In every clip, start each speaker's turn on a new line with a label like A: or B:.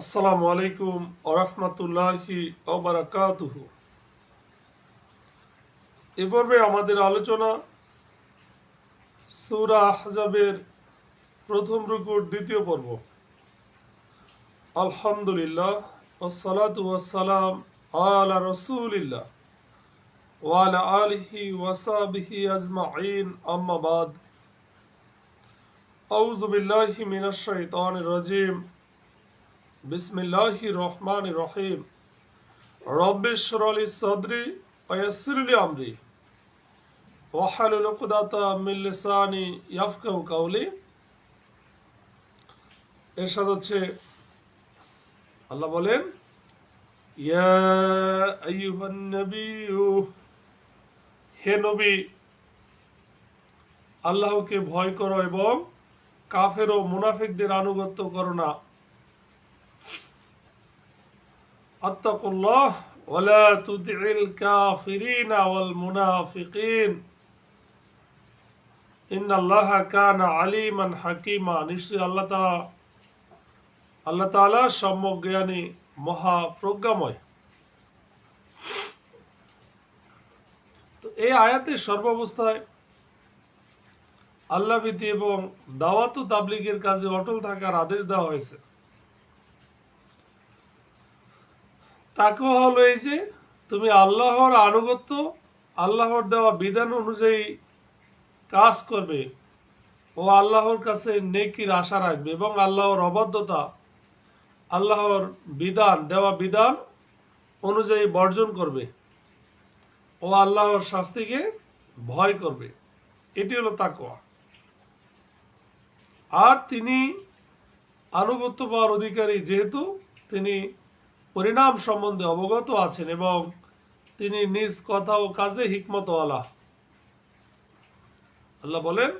A: আসসালামু আলাইকুম ওরহমতুল্লাহি ওবরাকাতুহু এ পর্বে আমাদের আলোচনা সূরা আহজাবের প্রথম রুকুর দ্বিতীয় পর্ব। আলহামদুলিল্লাহ ওসালাতু ওয়াসালাম আলা রসুলিল্লাহ ওয়ালা আলিহি ওয়াসাবিহি আজমাইন। আম্মা বাদ। আউযু বিল্লাহি মিনাশ শাইতানির রাজিম। বিসমিল্লাহি রহমান রহিম রব্বিশ রলি সদরি আমরি। কাওলি এরশাদ হচ্ছে, আল্লাহ বলেন হে নবী, আল্লাহকে ভয় করো এবং কাফের ও মুনাফিকদের আনুগত্য করো না। اتقوا الله ولا تطع الكافرين والمنافقين إن الله كان عليما حكيما নিশ্চয়ই আল্লাহ তাআলা আল্লাহ তাআলা সম্যক জ্ঞানী মহা প্রজ্ঞাময় তো এই আয়াতের সর্বাবস্থায় আল্লাহ ভীতি এবং দাওয়াত ও তাবলিগের কাজে অটল থাকার আদেশ দেওয়া হয়েছে তাকে হলো এই যে তুমি আল্লাহর আনুগত্য, আল্লাহর দেওয়া বিধান অনুযায়ী কাজ করবে ও আল্লাহর কাছে নেকির আশা রাখবে এবং আল্লাহর অবাধ্যতা, আল্লাহর বিধান, দেওয়া বিধান অনুযায়ী বর্জন করবে ও আল্লাহর শাস্তিকে ভয় করবে। এটি হলো তাকোয়া আর তিনি আনুগত্য পাওয়ার অধিকারী যেহেতু, তিনি পরিণাম সম্বন্ধে অবগত আছেন এবং তিনি নিজ কথা ও কাজে হিকমত আলা আল্লাহ বলেন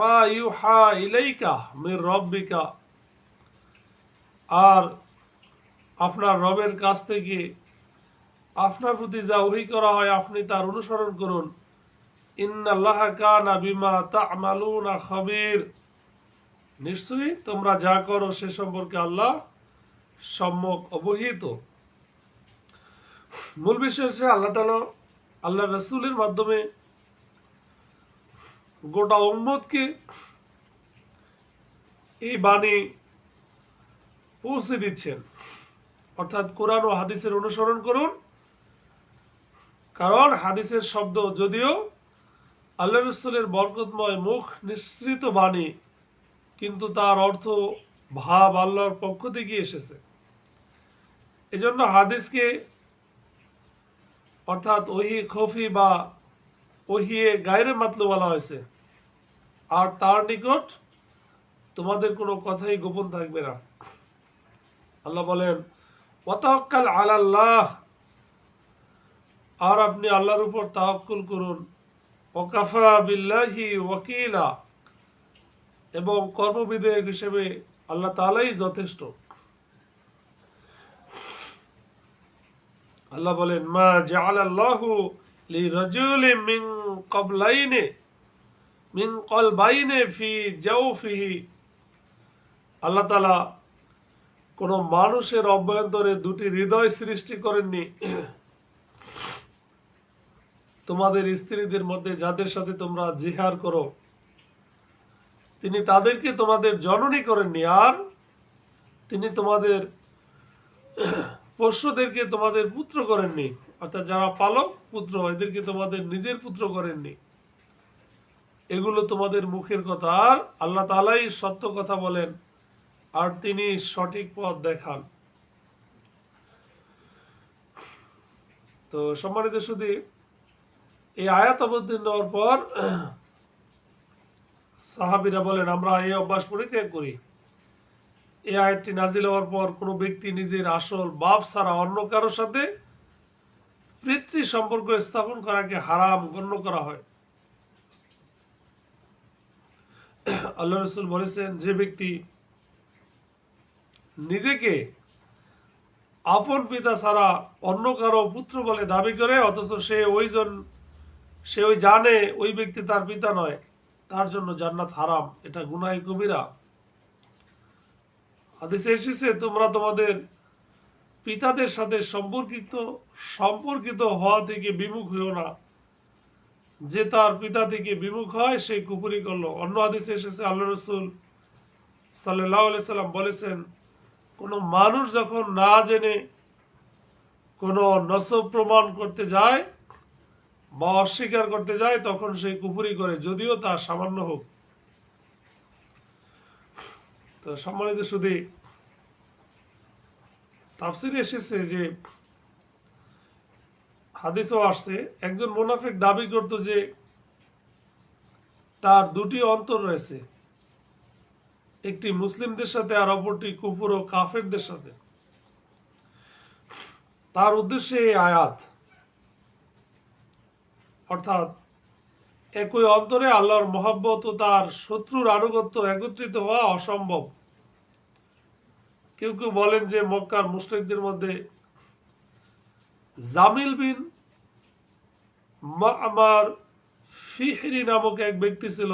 A: মা ইউহা ইলাইকা মির রব্বিকা। আর আপনার রবের কাছ থেকে আপনার প্রতি যা ওহি করা হয় আপনি তার অনুসরণ করুন। নিশ্চয়ই তোমরা যা করো সে সম্পর্কে আল্লাহ সম্যক অবহিত। মূল বিষয় হচ্ছে আল্লাহ তালা আল্লাহ রসুলের মাধ্যমে গোটা উম্মতকে এই বাণী পৌঁছে দিচ্ছেন। অর্থাৎ কোরআন ও হাদিসের অনুসরণ করুন। কারণ হাদিসের শব্দ যদিও আল্লাহ রসুলের বরকতময় মুখ নিঃসৃত বাণী, কিন্তু তার অর্থ ভাব আল্লাহর পক্ষ থেকে এসেছে। এজন্য হাদিসকে, অর্থাৎ ওহি খফি বা ওহিয়ে গায়ের মাতলু বলা হয়েছে। আর তার নিকট তোমাদের কোনো কথাই গোপন থাকবে না। আল্লাহ বলেন ওয়াতাক্কাল আলাল্লাহ। আর আপনি আল্লাহর উপর তাওয়াক্কুল করুন। ওকাফা বিল্লাহি ওয়াকিলা। এবং কর্মবিধেয়ক হিসেবে আল্লাহ তালাই যথেষ্ট। আল্লাহ বলেন, মা জাআলাল্লাহু লিরাজুলি মিন ক্বাবলাইনি, মিন কলবাইনি ফি জাওফিহি। আল্লাহ তাআলা কোন মানুষের অভ্যন্তরে দুটি হৃদয় সৃষ্টি করেননি। তোমাদের স্ত্রীদের মধ্যে যাদের সাথে তোমরা জিহার করো, তিনি তাদেরকে তোমাদের জননী করেননি, আর তিনি তোমাদের পোষ্যদেরকে তোমাদের পুত্র করেননি, অর্থাৎ যারা পালক পুত্র এদেরকে তোমাদের নিজের পুত্র করেননি। এগুলো তোমাদের মুখের কথা। আর আল্লাহ তালাই সত্য কথা বলেন, আর তিনি সঠিক পথ দেখান। তো সম্মানিত শুধু এই আয়াত অবতীর্ণ হওয়ার পর, সাহাবিরা বলেন, আমরা এই অভ্যাস পরিত্যাগ করি। এই আয়াতটি নাজিল হওয়ার পর কোনো ব্যক্তি নিজের আসল বাপ ছাড়া অন্য কারোর সাথে পিতৃ সম্পর্ক স্থাপন করাকে হারাম গণ্য করা হয়। আল্লাহ রসুল বলেছেন, যে ব্যক্তি নিজেকে আপন পিতা ছাড়া অন্য কারও পুত্র বলে দাবি করে, অথচ সে ওইজন সে ওই জানে ওই ব্যক্তি তার পিতা নয়, তার জন্য জান্নাত হারাম, এটা গুনাই কবিরা হাদিসে এসেছে, তোমরা তোমাদের পিতাদের সাথে সম্পর্কিত সম্পর্কিত হওয়া থেকে বিমুখ হইও না। যে তার পিতা থেকে বিমুখ হয়, সে কুপুরি করল। অন্য হাদিসে এসেছে, আল্লাহ রসুল সাল্লাম বলেছেন, কোনো মানুষ যখন না জেনে কোনো নসব প্রমাণ করতে যায় বা অস্বীকার করতে যায়, তখন সে কুপুরি করে, যদিও তা সামান্য হোক। তো সম্মানিত শুধু তাফসিরে এসেছে যে হাদিসও আসছে, একজন মুনাফিক দাবি করত যে তার দুটি অন্তর রয়েছে, একটি মুসলিমদের সাথে আর অপরটি কুপুর ও কাফেরদের সাথে। তার উদ্দেশ্যে এই আয়াত, অর্থাৎ একই অন্তরে আল্লাহর মহাব্বত ও তার শত্রুর আনুগত্য একত্রিত হওয়া অসম্ভব। কেউ কেউ বলেন যে মক্কার মুসলিমদের মধ্যে জামিল বিন আমার ফিহরি নামক এক ব্যক্তি ছিল।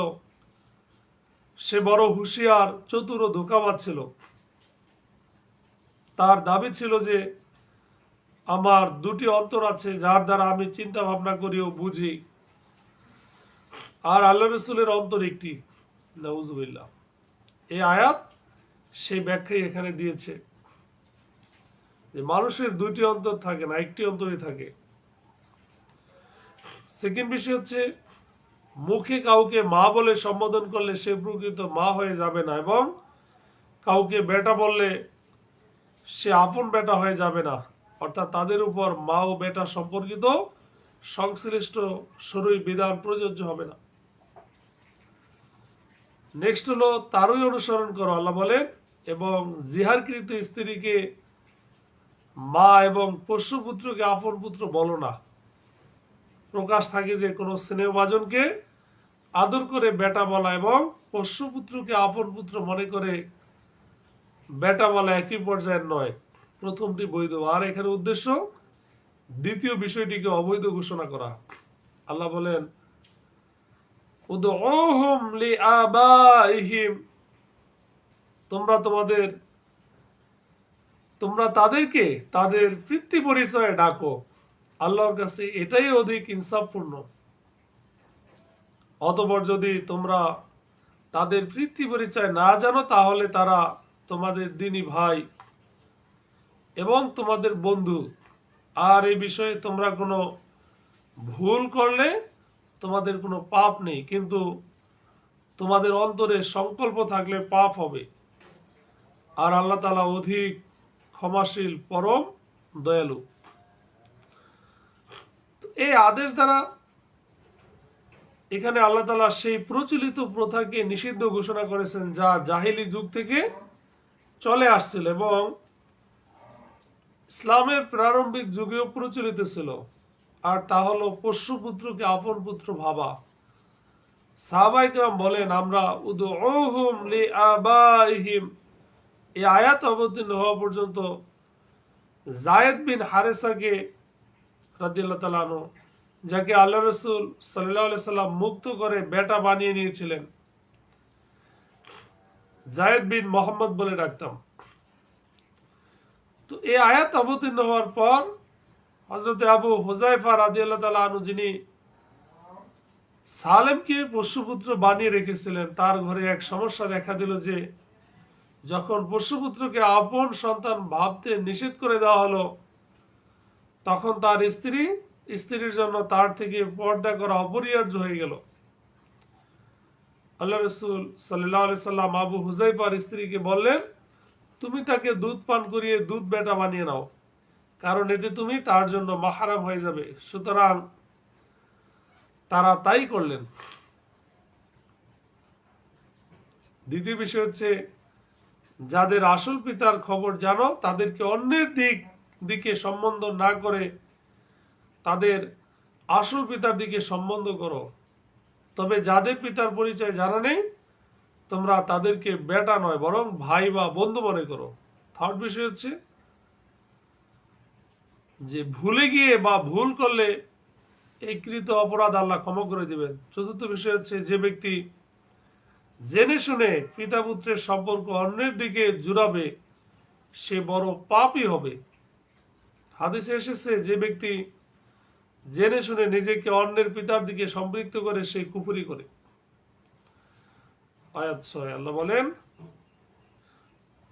A: সে বড় হুঁশিয়ার, চতুর ও ধোকাবাজ ছিল। তার দাবি ছিল যে আমার দুটি অন্তর আছে, যার দ্বারা আমি চিন্তা ভাবনা করি ও বুঝি। আর আল্লাহ রসুলের অন্তর একটি। নজুবিল্লাহ এই আয়াত সেই ব্যাখ্যাই এখানে দিয়েছে যে মানুষের দুইটি অন্তর থাকে না, একটি অন্তরই থাকে। সেকেন্ড বিষয় হচ্ছে, মুখে কাউকে মা বলে সম্বোধন করলে সে প্রকৃত মা হয়ে যাবে না এবং কাউকে বেটা বললে সে আপন বেটা হয়ে যাবে না। অর্থাৎ তাদের উপর মা ও বেটা সম্পর্কিত সংশ্লিষ্ট সরই বিধান প্রযোজ্য হবে না। নেক্সট হলো তারই অনুসরণ করো, আল্লাহ বলেন, এবং জিহারকৃত স্ত্রীকে মা এবং পোষ্যপুত্রকে আপন পুত্র বলো না। প্রকাশ থাকে যে কোনো স্নেহভাজনকে আদর করে বেটা বলা এবং পোষ্যপুত্রকে আপন পুত্র মনে করে বেটা বলা একই পর্যায়ের নয়। প্রথমটি বৈধ। আর এখানে উদ্দেশ্য, দ্বিতীয় বিষয়টিকে অবৈধ ঘোষণা করা। আল্লাহ বলেন তোমরা তোমাদের, তোমরা তাদেরকে, তাদের পিতৃ পরিচয়ে ডাকো। আল্লাহর কাছে এটাই অধিক ইনসাফপূর্ণ। অতপর যদি তোমরা তাদের পিতৃ পরিচয় না জানো, তাহলে তারা তোমাদের দিনী ভাই এবং তোমাদের বন্ধু। আর এই বিষয়ে তোমরা কোনো ভুল করলে তোমাদের কোনো পাপ নেই, কিন্তু তোমাদের অন্তরে সংকল্প থাকলে পাপ হবে। আর আল্লাহ তালা অধিক ক্ষমাশীল, পরম দয়ালু। এই আদেশ দ্বারা এখানে আল্লাহ তালা সেই প্রচলিত প্রথাকে নিষিদ্ধ ঘোষণা করেছেন, যা জাহিলি যুগ থেকে চলে আসছিল এবং ইসলামের প্রারম্ভিক যুগেও প্রচলিত ছিল। আর তা হলো পোষ্যপুত্রকে আপন পুত্র ভাবা। সাহাবাইকরাম বলেন আমরা উদউহুম লিআবাইহিম। এই আয়াত অবতীর্ণ হওয়া পর্যন্ত জায়েদ বিন হারেসাকে রাদিয়াল্লাহু তাআলা আনহু, যাকে আল্লাহ রসুল আলাইহি সাল্লাম মুক্ত করে বেটা বানিয়ে নিয়েছিলেন জায়েদ বিন মোহাম্মদ বলে ডাকতাম। তো এই আয়াত অবতীর্ণ হওয়ার পর হজরত আবু হুজাইফা রাজি আল্লাহ তালা আনু যিনি সালেমকে পশুপুত্র বানিয়ে রেখেছিলেন, তার ঘরে এক সমস্যা দেখা দিল যে, যখন পশুপুত্রকে আপন সন্তান ভাবতে নিষেধ করে দেওয়া হলো, তখন তার স্ত্রী, স্ত্রীর জন্য তার থেকে পর্দা করা অপরিহার্য হয়ে গেল। আল্লাহ রসুল সাল্লাহ সাল্লাম আবু হুজাইফার স্ত্রীকে বললেন, তুমি তাকে দুধ পান করিয়ে দুধ বেটা বানিয়ে নাও। কারণ এতে তুমি তার জন্য মাহারাম হয়ে যাবে। সুতরাং তারা তাই করলেন। দ্বিতীয় বিষয় হচ্ছে, যাদের আসল পিতার খবর জানো, তাদেরকে অন্যের দিক দিকে সম্বন্ধ না করে তাদের আসল পিতার দিকে সম্বন্ধ করো। তবে যাদের পিতার পরিচয় জানা নেই, তোমরা তাদেরকে বেটা নয়, বরং ভাই বা বন্ধু মনে করো। থার্ড বিষয় হচ্ছে যে ভুলে গিয়ে বা ভুল করলে এই কৃত অপরাধ আল্লাহ ক্ষমা করে দিবেন। চতুর্থ বিষয় হচ্ছে যে ব্যক্তি জেনে শুনে পিতা পুত্রের সম্পর্ক অন্যের দিকে জুড়াবে, সে বড় পাপই হবে। হাদিসে এসেছে যে ব্যক্তি জেনে শুনে নিজেকে অন্যের পিতার দিকে সম্পৃক্ত করে, সে কুফুরি করে। আয়াত আল্লাহ বলেন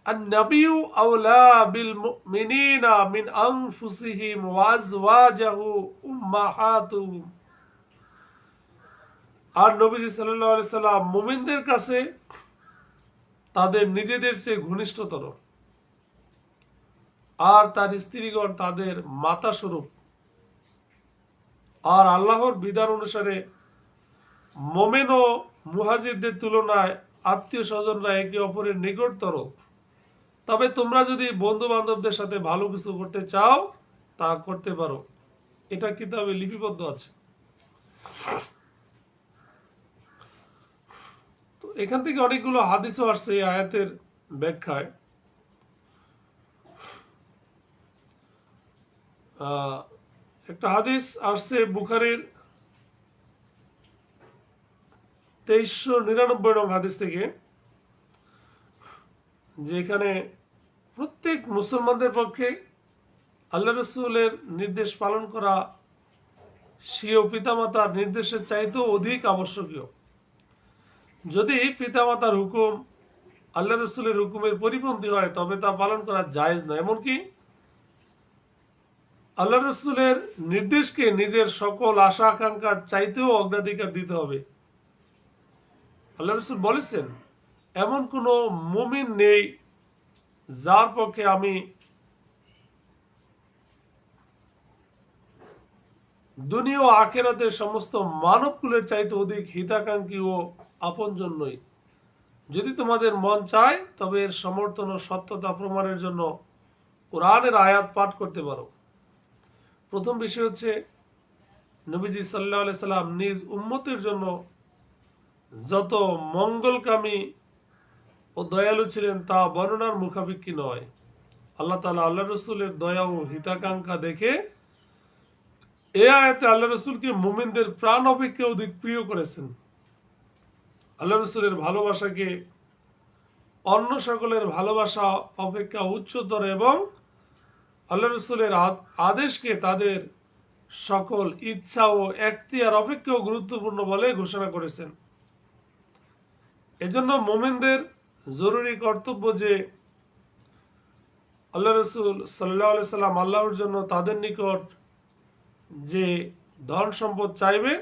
A: النبي أولى بالمؤمنين من أنفسهم وأزواجه أمهاتهم আর নবীজি সাল্লাল্লাহু আলাইহি সাল্লাম মুমিনদের কাছে তাদের নিজেদের চেয়ে ঘনিষ্ঠতর আর তার স্ত্রীগণ তাদের মাতা স্বরূপ আর আল্লাহর বিধান অনুসারে মোমেন ও মুহাজিরদের তুলনায় আত্মীয় স্বজনরা একে অপরের নিকটতর তবে তোমরা যদি বন্ধু বান্ধবদের সাথে ভালো কিছু করতে চাও, তা করতে পারো। এটা কিতাবে লিপিবদ্ধ আছে। তো এখান থেকে অনেকগুলো হাদিসও আসছে এই আয়াতের ব্যাখ্যায়। একটা হাদিস আসছে বুখারির তেইশশো নিরানব্বই নং হাদিস থেকে। যে এখানে প্রত্যেক মুসলমানদের পক্ষে আল্লাহ রসুলের নির্দেশ পালন করা স্বীয় পিতামাতার নির্দেশের চাইতেও অধিক আবশ্যকীয়। যদি পিতামাতার হুকুম আল্লাহ রসুলের হুকুমের পরিপন্থী হয়, তবে তা পালন করা জায়েজ না এমনকি আল্লাহ রসুলের নির্দেশকে নিজের সকল আশা আকাঙ্ক্ষার চাইতেও অগ্রাধিকার দিতে হবে। আল্লাহ রসুল বলেছেন এমন কোনো মুমিন নেই যার পক্ষে আমি দুনিয়া ও আখেরাতের সমস্ত মানবকুলের চাইতে অধিক হিতাকাঙ্ক্ষী ও আপনজন নই। যদি তোমাদের মন চায়, তবে এর সমর্থন ও সত্যতা প্রমাণের জন্য কোরআনের আয়াত পাঠ করতে পারো। প্রথম বিষয় হচ্ছে, নবীজি সাল্লাহ সাল্লাম নিজ উম্মতের জন্য যত মঙ্গলকামী ও দয়ালু ছিলেন তা বর্ণনার মুখাপেক্ষী নয়। আল্লাহ তালা আল্লাহ রসুলের দয়া ও হিতাকাঙ্ক্ষা দেখে এ আয়াতে আল্লাহ রসুলকে মুমিনদের প্রাণ অপেক্ষা অধিক প্রিয় করেছেন। আল্লাহ রসুলের ভালোবাসাকে অন্য সকলের ভালোবাসা অপেক্ষা উচ্চতর এবং আল্লাহ রসুলের আদ- আদেশকে তাদের সকল ইচ্ছা ও এখতিয়ার অপেক্ষাও গুরুত্বপূর্ণ বলে ঘোষণা করেছেন। এজন্য মোমেনদের জরুরি কর্তব্য যে আল্লাহ রসুল সাল্লাহ সাল্লাম আল্লাহর জন্য তাদের নিকট যে ধন সম্পদ চাইবে,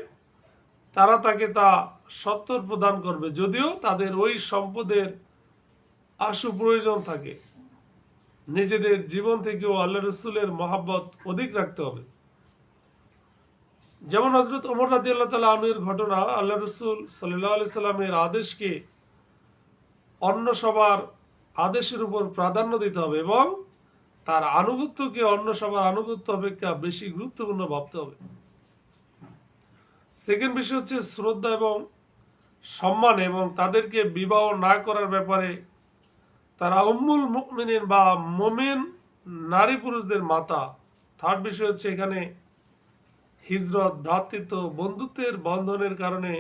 A: তারা তাকে তা সত্তর প্রদান করবে। যদিও তাদের ওই সম্পদের আশু প্রয়োজন থাকে। নিজেদের জীবন থেকেও আল্লাহ রসুলের মহাব্বত অধিক রাখতে হবে। যেমন হজরত ওমর রাজি আল্লাহ তালা আনুয়ের ঘটনা, আল্লাহ রসুল সাল্লাহ আলি সাল্লামের আদেশকে অন্য সবার আদেশের উপর প্রাধান্য দিতে হবে এবং তার আনুগত্যকে অন্য সবার আনুগত্য অপেক্ষা বেশি গুরুত্বপূর্ণ ভাবতে হবে। সেকেন্ড বিষয় হচ্ছে শ্রদ্ধা এবং সম্মান এবং তাদেরকে বিবাহ না করার ব্যাপারে তারা উম্মুল মুকমিনিন বা মোমেন নারী পুরুষদের মাতা। থার্ড বিষয় হচ্ছে এখানে হিজরত, ভ্রাতৃত্ব, বন্ধুত্বের বন্ধনের কারণে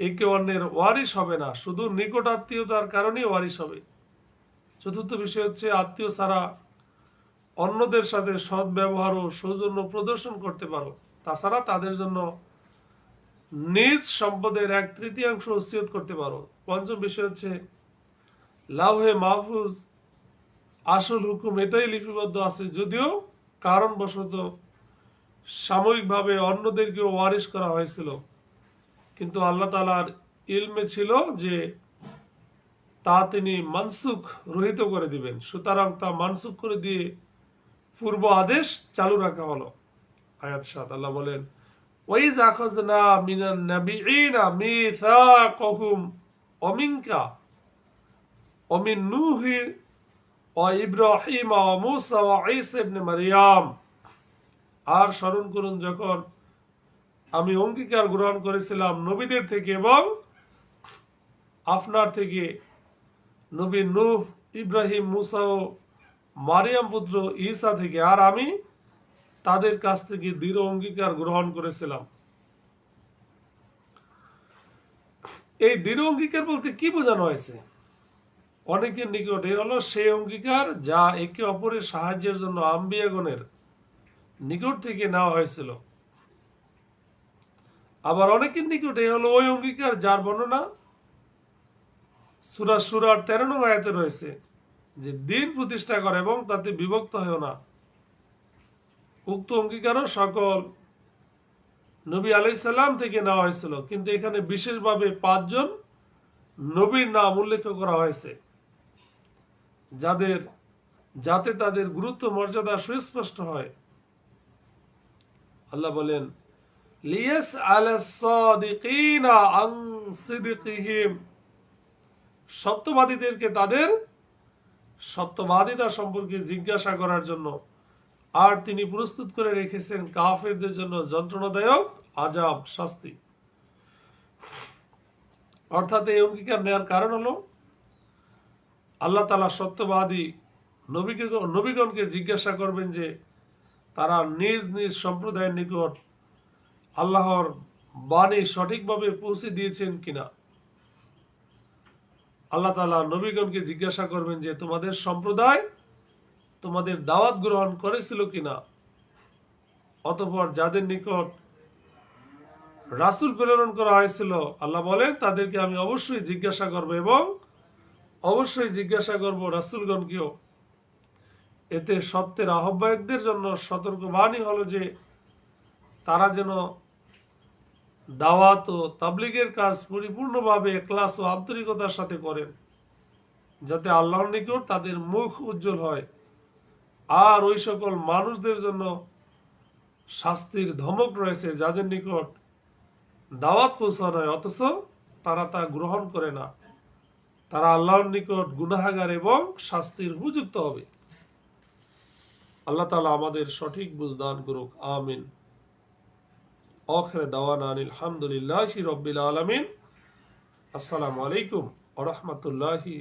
A: একে অন্যের ওয়ারিশ হবে না। শুধু নিকট আত্মীয়তার কারণেই ওয়ারিশ হবে। চতুর্থ বিষয় হচ্ছে, আত্মীয় ছাড়া অন্যদের সাথে সৎ ব্যবহার ও সৌজন্য প্রদর্শন করতে পারো। তাছাড়া তাদের জন্য নিজ সম্পদের এক তৃতীয়াংশ ওসিয়ত করতে পারো। পঞ্চম বিষয় হচ্ছে, লাউহে মাহফুজ আসল হুকুম এটাই লিপিবদ্ধ আছে, যদিও কারণবশত সাময়িকভাবে অন্যদেরকেও ওয়ারিশ করা হয়েছিল। কিন্তু আল্লাহ তালার ইলমে ছিল যে তা তিনি মানসুখ রহিত করে দিবেন। সুতরাং তা মানসুখ করে দিয়ে পূর্ব আদেশ চালু রাখা হলো। আয়াত সাত, আল্লাহ বলেন অমিন ও ইব্রাহিম আর স্মরণ করুন, যখন আমি অঙ্গীকার গ্রহণ করেছিলাম নবীদের থেকে এবং আপনার থেকে। নবী নূহ, ইব্রাহিম, মুসা ও মারিয়াম পুত্র ঈসা থেকে আর আমি তাদের কাছ থেকে দৃঢ় অঙ্গীকার গ্রহণ করেছিলাম। এই দৃঢ় অঙ্গীকার বলতে কি বোঝানো হয়েছে? অনেকের নিকটে হলো সেই অঙ্গীকার যা একে অপরের সাহায্যের জন্য আম্বিয়াগণের নিকট থেকে নেওয়া হয়েছিল। আবার অনেকের নিকটে হলো ওই অঙ্গীকার যার বর্ণনা সুরা সুরার তেরো নং আয়াতে রয়েছে যে দিন প্রতিষ্ঠা করে এবং তাতে বিভক্ত হয়েও না। উক্ত অঙ্গীকারও সকল নবী আলাইসাল্লাম থেকে নেওয়া হয়েছিল, কিন্তু এখানে বিশেষভাবে পাঁচজন নবীর নাম উল্লেখ করা হয়েছে, যাদের, যাতে তাদের গুরুত্ব মর্যাদা সুস্পষ্ট হয়। আল্লাহ বলেন লিয়াস আলাসাদিকিনা আন সিদিকিহিম সত্যবাদীদেরকে তাদের সত্যবাদিতা সম্পর্কে জিজ্ঞাসা করার জন্য। আর তিনি প্রস্তুত করে রেখেছেন কাফেরদের জন্য যন্ত্রণাদায়ক আজাব, শাস্তি। অর্থাৎ এই অঙ্গীকার নেওয়ার কারণ হলো, আল্লাহ তালা সত্যবাদী নবীকে নবীগণকে জিজ্ঞাসা করবেন যে তারা নিজ নিজ সম্প্রদায়ের নিকট আল্লাহর বাণী সঠিকভাবে পৌঁছে দিয়েছেন কিনা? আল্লাহ তালা নবীগণকে জিজ্ঞাসা করবেন যে, তোমাদের সম্প্রদায় তোমাদের দাওয়াত গ্রহণ করেছিল কিনা? অতপর যাদের নিকট রাসূল প্রেরণ করা হয়েছিল, আল্লাহ বলেন, তাদেরকে আমি অবশ্যই জিজ্ঞাসা করব এবং অবশ্যই জিজ্ঞাসা করব রাসূলগণকেও। এতে সত্যের আহ্বায়কদের জন্য সতর্কবাণী হলো যে, তারা যেন দাওয়াত ও তাবলিগের কাজ পরিপূর্ণভাবে ক্লাস ও আন্তরিকতার সাথে করেন, যাতে আল্লাহর নিকট তাদের মুখ উজ্জ্বল হয়। আর ওই সকল মানুষদের জন্য শাস্তির ধমক রয়েছে যাদের নিকট দাওয়াত পৌঁছানো হয় অথচ তারা তা গ্রহণ করে না। তারা আল্লাহর নিকট গুনাহাগার এবং শাস্তির উপযুক্ত হবে। আল্লাহ তালা আমাদের সঠিক বুঝদান করুক, আমিন। অখরে দাওয়ান আলহামদুলিল্লাহ রব্বিল আলমিন। আসসালামু আলাইকুম আ রহমতুল্লাহি